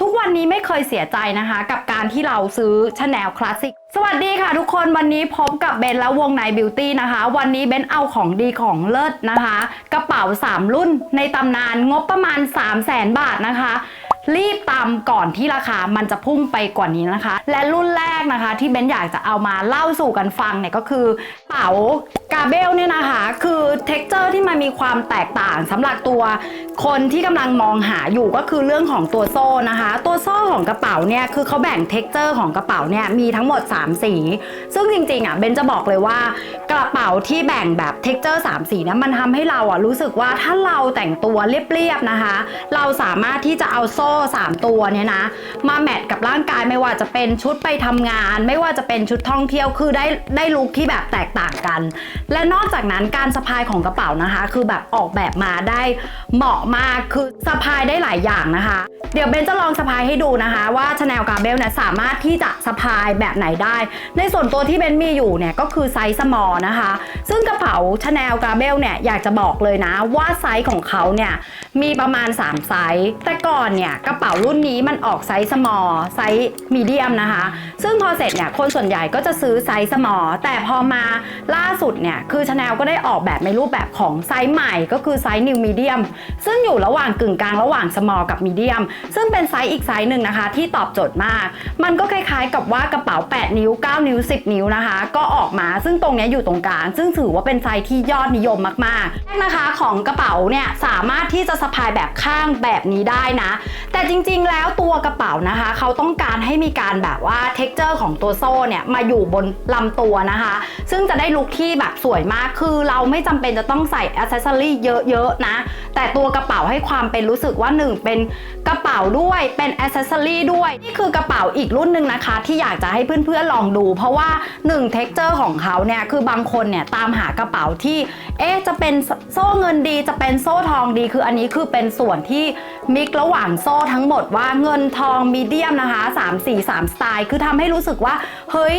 ทุกวันนี้ไม่เคยเสียใจนะคะ กับการที่เราซื้อชาแนลคลาสสิกสวัสดีค่ะทุกคนวันนี้พบกับเบนและวงในบิวตี้นะคะ วันนี้เบนเอาของดีของเลิศนะคะ กระเป๋า 3 รุ่นในตำนานงบประมาณ 3 0 0แสนบาทนะคะ รีบตามก่อนที่ราคามันจะพุ่งไปกว่านี้นะคะ และรุ่นแรกนะคะ ที่เบนอยากจะเอามาเล่าสู่กันฟังเนี่ยก็คือเป๋ากาเบลเนี่ยนะคะ คือเท็กเจอร์ที่มันมีความแตกต่างสำหรับตัวคนที่กำลังมองหาอยู่ก็คือเรื่องของตัวโซ่นะคะ ตัวโซ่ของกระเป๋าเนี่ยคือเขาแบ่งเท็กเจอร์ของกระเป๋าเนี่ยมีทั้งหมด 3 สี ซึ่งจริงๆอะเบนจะบอกเลยว่ากระเป๋าที่แบ่งแบบเท็กเจอร์3สีนี่ยมันทำให้เราอะรู้สึกว่าถ้าเราแต่งตัวเรียบๆนะคะ เราสามารถที่จะเอาโซ่3 ตัวเนี่ยนะ มาแมทกับร่างกายไม่ว่าจะเป็นชุดไปทำงาน ไม่ว่าจะเป็นชุดท่องเที่ยวคือได้ได้ลุคที่แบบแตกต่างกัน และนอกจากนั้นการสะพายของกระเป๋านะคะ คือแบบออกแบบมาได้เหมาะมากคือสะพายได้หลายอย่างนะคะ เดี๋ยวเบนจะลองสะพายให้ดูนะคะว่าชาแนลกาเบลเนี่ยสามารถที่จะสะพายแบบไหนได้ ในส่วนตัวที่เบนมีอยู่เนี่ยก็คือไซส์สมอลนะคะ ซึ่งกระเป๋าชาแนลกาเบลเนี่ยอยากจะบอกเลยนะว่าไซส์ของเขาเนี่ยมีประมาณ 3 ไซส์ แต่ก่อนเนี่ยกระเป๋ารุ่นนี้มันออกไซส์สมอลไซส์มีเดียมนะคะ ซึ่งพอเสร็จเนี่ยคนส่วนใหญ่ก็จะซื้อไซส์สมอลแต่พอมาล่าสุดเนี่ยคือชาแนลก็ได้ออกแบบในรูปแบบของไซส์ใหม่ก็คือไซส์นิวมีเดียมซึ่งอยู่ระหว่างกึ่งกลางระหว่างสมอลกับมีเดียมซึ่งเป็นไซส์อีกไซส์หนึ่งนะคะ ที่ตอบโจทย์มาก มันก็คล้ายๆ กับว่ากระเป๋า 8 นิ้ว 9 นิ้ว 10 นิ้วนะคะ ก็ออกมาซึ่งตรงนี้อยู่ตรงกลาง ซึ่งถือว่าเป็นไซส์ที่ยอดนิยมมากๆแรกนะคะของกระเป๋าเนี่ยสามารถที่จะสะพายแบบข้างแบบนี้ได้นะ แต่จริงๆแล้วตัวกระเป๋านะคะ เขาต้องการให้มีการแบบว่าเท็กเจอร์ของตัวโซ่เนี่ยมาอยู่บนลำตัวนะคะ ซึ่งจะได้ลุคที่แบบสวยมากคือเราไม่จำเป็นจะต้องใส่อ c เซสซอรี่เยอะๆนะ แต่ตัวกระเป๋าให้ความเป็นรู้สึกว่าหนึ่งเป็นกระเป๋า๋าด้วยเป็นอ c เซสซอรี่ด้วย นี่คือกระเป๋าอีกรุ่นหนึ่งนะคะ ที่อยากจะให้เพื่อนๆลองดู เพราะว่า1 t e x t อร์ของเขาเนี่ยคือบางคนเนี่ยตามหากระเป๋าที่เอ๊ะจะเป็นโซ่เงินดีจะเป็นโซ่ทองดี คืออันนี้คือเป็นส่วนที่ มิกระหว่างโซ่ทั้งหมดว่าเงินทองมีเดียมนะคะ 3 4 3 สไตล์ คือทำให้รู้สึกว่า เฮ้ย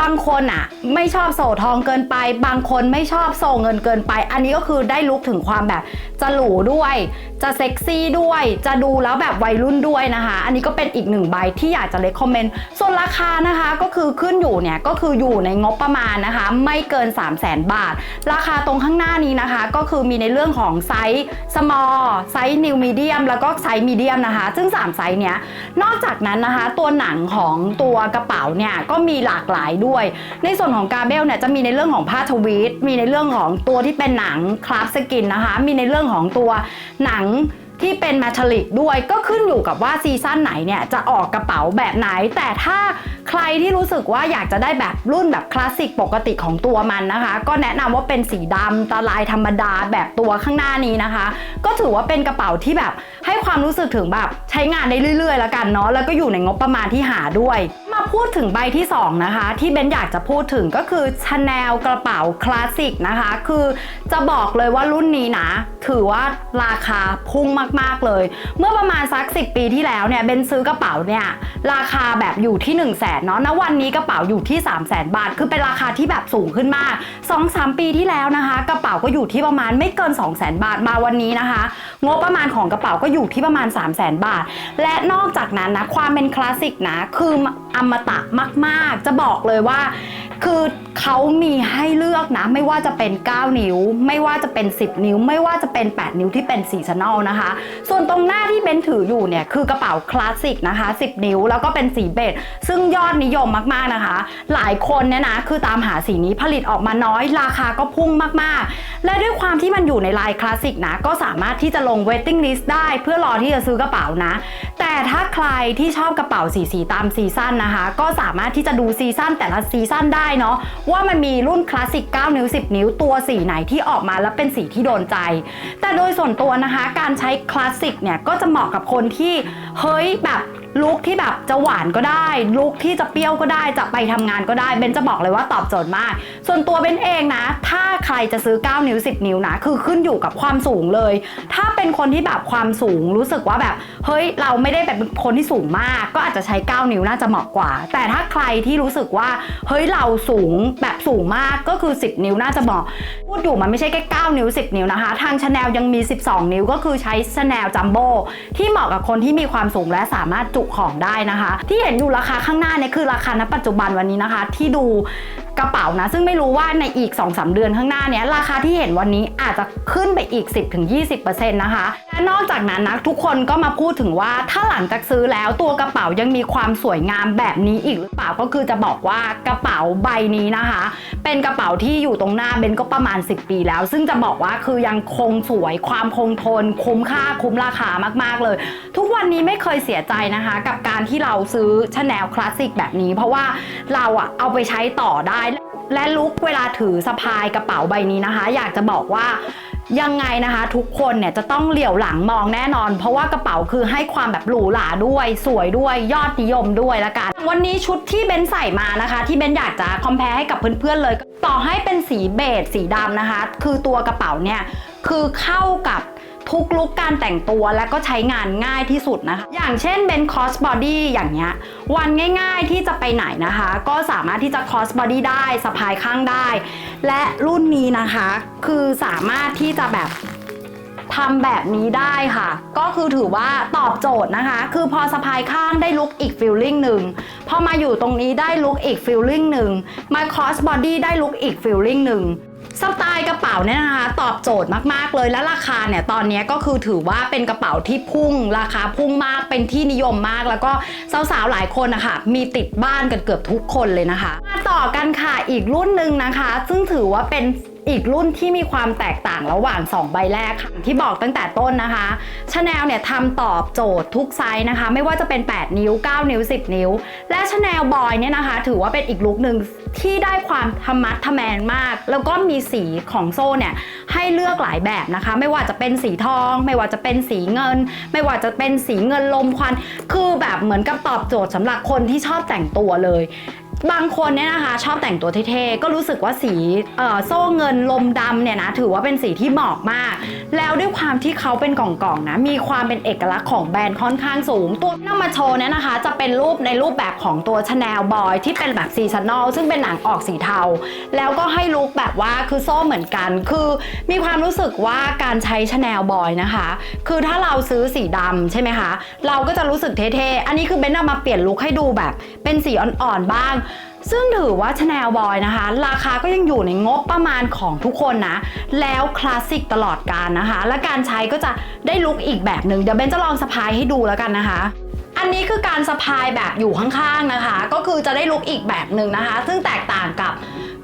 บางคนอะไม่ชอบโซ่ทองเกินไป บางคนไม่ชอบโซ่เงินเกินไป อันนี้ก็คือได้ลุกถึงความแบบจะหรูด้วย จะเซ็กซี่ด้วย จะดูแล้วแบบวัยรุ่นด้วยนะคะ อันนี้ก็เป็นอีกหนึ่งใบที่อยากจะเล c คอมเมนต์ส่วนราคานะคะก็คือขึ้นอยู่เนี่ยก็คืออยู่ในงบประมาณนะคะ ไม่เกิน 3 0 0แสนบาท ราคาตรงข้างหน้านี้นะคะ ก็คือมีในเรื่องของไซส์ small ไซส์ new medium แล้วก็ไซส์มีเดียมนะคะ ซึ่ง 3 ไซส์เนี้ยนอกจากนั้นนะคะ ตัวหนังของตัวกระเป๋าเนี่ยก็มีหลากหลายด้วย ในส่วนของกาเบลเนี่ยจะมีในเรื่องของผ้าทวีตมีในเรื่องของตัวที่เป็นหนังคราฟสกินนะคะ มีในเรื่องของตัวหนังที่เป็นแมาทลิกด้วยก็ขึ้นอยู่กับว่าซีซั่นไหนเนี่ยจะออกกระเป๋าแบบไหน แต่ถ้า รที่รู้สึกว่าอยากจะได้แบบรุ่นแบบคลาสสิกปกติของตัวมันนะคะ ก็แนะนำว่าเป็นสีดำตาลายธรรมดาแบบตัวข้างหน้านี้นะคะ ก็ถือว่าเป็นกระเป๋าที่แบบให้ความรู้สึกถึงแบบใช้งานได้เรื่อยๆ แล้วกันเนาะแล้วก็อยู่ในงบประมาณที่หาด้วย มาพูดถึงใบที่สองนะคะ ที่เบนอยากจะพูดถึงก็คือชาแนลกระเป๋าคลาสสิกนะคะ คือจะบอกเลยว่ารุ่นนี้นะ ถือว่าราคาพุ่งมากๆเลย เมื่อประมาณสัก10ปีที่แล้วเนี่ยเบนซื้อกระเป๋าเนี่ยราคาแบบอยู่ที่ 1 0 0 0 0แสนเนาะณวันนี้กระเป๋าอยู่ที่ 3 0 0แสนบาท คือเป็นราคาที่แบบสูงขึ้นมาก2-3 ปีที่แล้วนะคะ กระเป๋าก็อยู่ที่ประมาณไม่เกิน 2 0 0แสนบาทมาวันนี้นะคะ งบประมาณของกระเป๋าก็อยู่ที่ประมาณ 3 0 0แสนบาท และนอกจากนั้นนะความเป็นคลาสสิกนะคืออมตะมาก ๆ จะบอกเลยว่า คือเขามีให้เลือกนะ ไม่ว่าจะเป็น 9 นิ้ว ไม่ว่าจะเป็น 10 นิ้ว ไม่ว่าจะเป็น 8 นิ้วที่เป็นซีซันอลนะคะ ส่วนตรงหน้าที่เบนถืออยู่เนี่ยคือกระเป๋าคลาสสิกนะคะ 10 นิ้วแล้วก็เป็นสีเบจซึ่งยอดนิยมมากๆนะคะ หลายคนเนี่ยนะคือตามหาสีนี้ผลิตออกมาน้อยราคาก็พุ่งมากๆ และด้วยความที่มันอยู่ในลายคลาสสิกนะก็สามารถที่จะลง waiting list ได้ เพื่อรอที่จะซื้อกระเป๋านะ แต่ถ้าใครที่ชอบกระเป๋าสีสีตามซีซั่นนะคะ ก็สามารถที่จะดูซีซั่นแต่ละซีซั่นได้เนาะว่ามันมีรุ่นคลาสสิก 9 นิ้ว 10 นิ้วตัวสีไหนที่ออกมาแล้วเป็นสีที่โดนใจ แต่โดยส่วนตัวนะคะ การใช้คลาสสิกเนี่ยก็จะเหมาะกับคนที่เฮ้ยแบบลุคที่แบบจะหวานก็ได้ ลุคที่จะเปรี้ยวก็ได้จะไปทำงานก็ได้เบนจะบอกเลยว่าตอบโจทย์มาก ส่วนตัวเบนเองนะ ถ้า ใครจะซื้อ 9 นิ้ว 10 นิ้วนะ คือขึ้นอยู่กับความสูงเลย ถ้าเป็นคนที่แบบความสูงรู้สึกว่าแบบ เฮ้ย เราไม่ได้แบบคนที่สูงมาก ก็อาจจะใช้ 9 นิ้วน่าจะเหมาะกว่า แต่ถ้าใครที่รู้สึกว่า เฮ้ย เราสูงแบบสูงมาก ก็คือ 10 นิ้วน่าจะเหมาะ พูดอยู่มันไม่ใช่แค่ 9 นิ้ว 10 นิ้วนะคะ ทางชาแนลยังมี 12 นิ้ว ก็คือใช้ชาแนลจัมโบ้ที่เหมาะกับคนที่มีความสูงและสามารถจุของได้นะคะ ที่เห็นอยู่ราคาข้างหน้าเนี่ยคือราคาณปัจจุบันวันนี้นะคะ ที่ดู กระเป๋านะ ซึ่งไม่รู้ว่าในอีก 2-3 เดือนข้างหน้าเนี้ยราคาที่เห็นวันนี้อาจจะขึ้นไปอีก 10-20%นะคะและนอกจากนั้นนะทุกคนก็มาพูดถึงว่าถ้าหลังจากซื้อแล้วตัวกระเป๋ายังมีความสวยงามแบบนี้อีกหรือเปล่าก็คือจะบอกว่ากระเป๋าใบนี้นะคะ เป็นกระเป๋าที่อยู่ตรงหน้าเบนก็ประมาณ 10 ปีแล้ว ซึ่งจะบอกว่าคือยังคงสวยความคงทน คุ้มค่าคุ้มราคามากๆเลย ทุกวันนี้ไม่เคยเสียใจนะคะ กับการที่เราซื้อชาแนลคลาสสิกแบบนี้ เพราะว่าเราอะเอาไปใช้ต่อได้และลุกเวลาถือสะพายกระเป๋าใบนี้นะคะ อยากจะบอกว่า ยังไงนะคะ ทุกคนเนี่ยจะต้องเหลียวหลังมองแน่นอน เพราะว่ากระเป๋าคือให้ความแบบหรูหราด้วย สวยด้วยยอดนิยมด้วยละกัน วันนี้ชุดที่เบนใส่มานะคะ ที่เบนอยากจะคอมเพลให้กับเพื่อนๆเลย ต่อให้เป็นสีเบจสีดำนะคะ คือตัวกระเป๋าเนี่ยคือเข้ากับ ทุกลุกการแต่งตัวและก็ใช้งานง่ายที่สุดนะคะ อย่างเช่นเป็นคอสบอดี้อย่างเงี้ย วันง่ายๆที่จะไปไหนนะคะ ก็สามารถที่จะคอสบอดี้ได้สะพายข้างได้ และรุ่นนี้นะคะ คือสามารถที่จะแบบทำแบบนี้ได้ค่ะ ก็คือถือว่าตอบโจทย์นะคะ คือพอสะพายข้างได้ลุกอีกฟิลลิ่งหนึ่งพอมาอยู่ตรงนี้ได้ลุกอีกฟิลลิ่งหนึ่งมาคอสบอดี้ได้ลุกอีกฟิลลิ่งหนึ่ง สไตล์กระเป๋าเนี่ยนะคะตอบโจทย์มากๆเลยและราคาเนี่ยตอนนี้ก็คือถือว่าเป็นกระเป๋าที่พุ่ง ราคาพุ่งมากเป็นที่นิยมมาก แล้วก็สาวๆหลายคนนะคะมีติดบ้านกันเกือบทุกคนเลยนะคะ มาต่อกันค่ะอีกรุ่นหนึ่งนะคะ ซึ่งถือว่าเป็น อีกรุ่นที่มีความแตกต่างระหว่าง 2 ใบแรกค่ะที่บอกตั้งแต่ต้นนะคะชาแนลเนี่ยทำตอบโจทย์ทุกไซส์นะคะ ไม่ว่าจะเป็น 8 นิ้ว 9 นิ้ว 10 นิ้ว และชาแนลบอยเนี่ยนะคะ ถือว่าเป็นอีกลุคหนึ่งที่ได้ความธรรมัดทแมงมาก แล้วก็มีสีของโซ่เนี่ยให้เลือกหลายแบบนะคะ ไม่ว่าจะเป็นสีทอง ไม่ว่าจะเป็นสีเงิน ไม่ว่าจะเป็นสีเงินลมควัน คือแบบเหมือนกับตอบโจทย์สำหรับคนที่ชอบแต่งตัวเลย บางคนเนี่ยนะคะชอบแต่งตัวเท่ๆ ก็รู้สึกว่าสีโซ่เงินลมดำเนี่ยนะถือว่าเป็นสีที่เหมาะมาก แล้วด้วยความที่เขาเป็นกล่องๆนะมีความเป็นเอกลักษณ์ของแบรนด์ค่อนข้างสูง ตัวที่นำมาโชว์เนี่ยนะคะ จะเป็นรูปในรูปแบบของตัวชาแนลบอยที่เป็นแบบซีซันอลซึ่งเป็นหนังออกสีเทา แล้วก็ให้ลุคแบบว่าคือโซ่เหมือนกัน คือมีความรู้สึกว่าการใช้ชาแนลบอยนะคะ คือถ้าเราซื้อสีดำใช่ไหมคะ เราก็จะรู้สึกเท่ๆ อันนี้คือเบนเอามาเปลี่ยนลุคให้ดูแบบ เป็นสีอ่อนๆบ้าง ซึ่งถือว่าชาแนลบอยนะคะ ราคาก็ยังอยู่ในงบประมาณของทุกคนนะ แล้วคลาสสิกตลอดการนะคะ และการใช้ก็จะได้ลุกอีกแบบหนึ่งเดี๋ยวเบนจะลองสะพายให้ดูแล้วกันนะคะอันนี้คือการสะพายแบบอยู่ข้างๆนะคะ ก็คือจะได้ลุกอีกแบบหนึ่งนะคะ ซึ่งแตกต่างกับ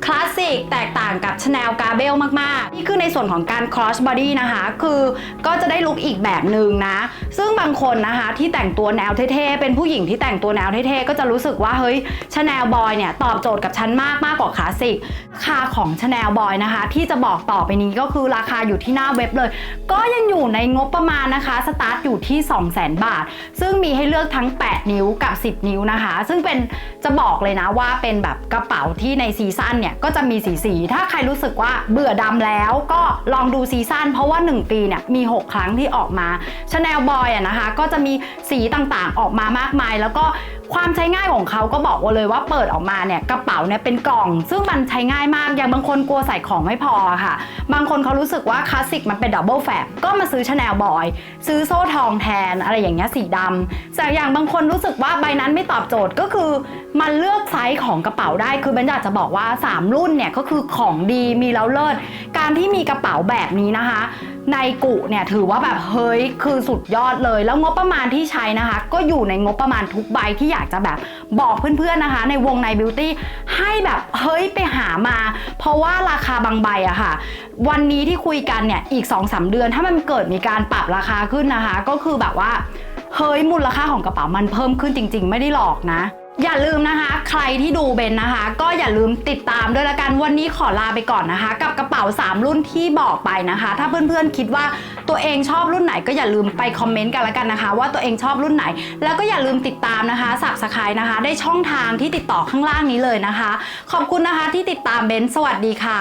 คลาสสิกแตกต่างกับชาแนลกาเบลมาก ๆ นี่คือในส่วนของการ cross body นะคะ คือก็จะได้ลุคอีกแบบหนึ่งนะ ซึ่งบางคนนะคะที่แต่งตัวแนวเท่ ๆ เป็นผู้หญิงที่แต่งตัวแนวเท่ ๆ ก็จะรู้สึกว่า เฮ้ยชาแนลบอยเนี่ย ตอบโจทย์กับฉันมากมากกว่าคลาสสิกราคาของชาแนลบอยนะคะ ที่จะบอกต่อไปนี้ก็คือราคาอยู่ที่หน้าเว็บเลย ก็ยังอยู่ในงบประมาณนะคะสตาร์ทอยู่ที่ 200,000 บาท ซึ่งมีให้เลือกทั้ง 8 นิ้วกับ 10 นิ้วนะคะ ซึ่งเป็นจะบอกเลยนะว่าเป็นแบบกระเป๋าที่ในซีซั่นเนี่ยก็จะมีสีสี ถ้าใครรู้สึกว่าเบื่อดำแล้วก็ลองดูซีซั่นเพราะว่า 1 ปีเนี่ยมี 6 ครั้งที่ออกมาชาแนลบอยอะนะคะ ก็จะมีสีต่างๆออกมามากมาย แล้วก็ความใช้ง่ายของเขาก็บอกว่าเลยว่าเปิดออกมาเนี่ยกระเป๋าเนี่ยเป็นกล่อง ซึ่งมันใช้ง่ายมาก อย่างบางคนกลัวใส่ของไม่พอค่ะ บางคนเขารู้สึกว่าคลาสสิกมันเป็นดับเบิลแฟบก็มาซื้อชาแนลบอยซื้อโซ่ทองแทนอะไรอย่างเงี้ยสีดำแต่อย่างบางคนรู้สึกว่าใบนั้นไม่ตอบโจทย์ก็คือมันเลือกไซส์ของกระเป๋าได้ คือเบนอยากจะบอกว่า 3 รุ่นเนี่ยก็คือของดีมีแล้วเลิศ การที่มีกระเป๋าแบบนี้นะคะในกุเนี่ยถือว่าแบบเฮ้ยคือสุดยอดเลย แล้วงบประมาณที่ใช้นะคะ ก็อยู่ในงบประมาณทุกใบที่อยากจะแบบบอกเพื่อนๆนะคะ ในวงในบิวตี้ให้แบบเฮ้ยไปหามา เพราะว่าราคาบางใบอะค่ะ วันนี้ที่คุยกันเนี่ยอีก2-3เดือน ถ้ามันเกิดมีการปรับราคาขึ้นนะคะ ก็คือแบบว่าเฮ้ยมูลค่าของกระเป๋ามันเพิ่มขึ้นจริง ๆ ไม่ได้หลอกนะ อย่าลืมนะคะ ใครที่ดูเบนนะคะ ก็อย่าลืมติดตามด้วยละกันวันนี้ขอลาไปก่อนนะคะ กับกระเป๋า 3 รุ่นที่บอกไปนะคะ ถ้าเพื่อนๆคิดว่าตัวเองชอบรุ่นไหนก็อย่าลืมไปคอมเมนต์กันละกันนะคะ ว่าตัวเองชอบรุ่นไหน แล้วก็อย่าลืมติดตามนะคะสับสกายนะคะ ได้ช่องทางที่ติดต่อข้างล่างนี้เลยนะคะ ขอบคุณนะคะที่ติดตามเบนสวัสดีค่ะ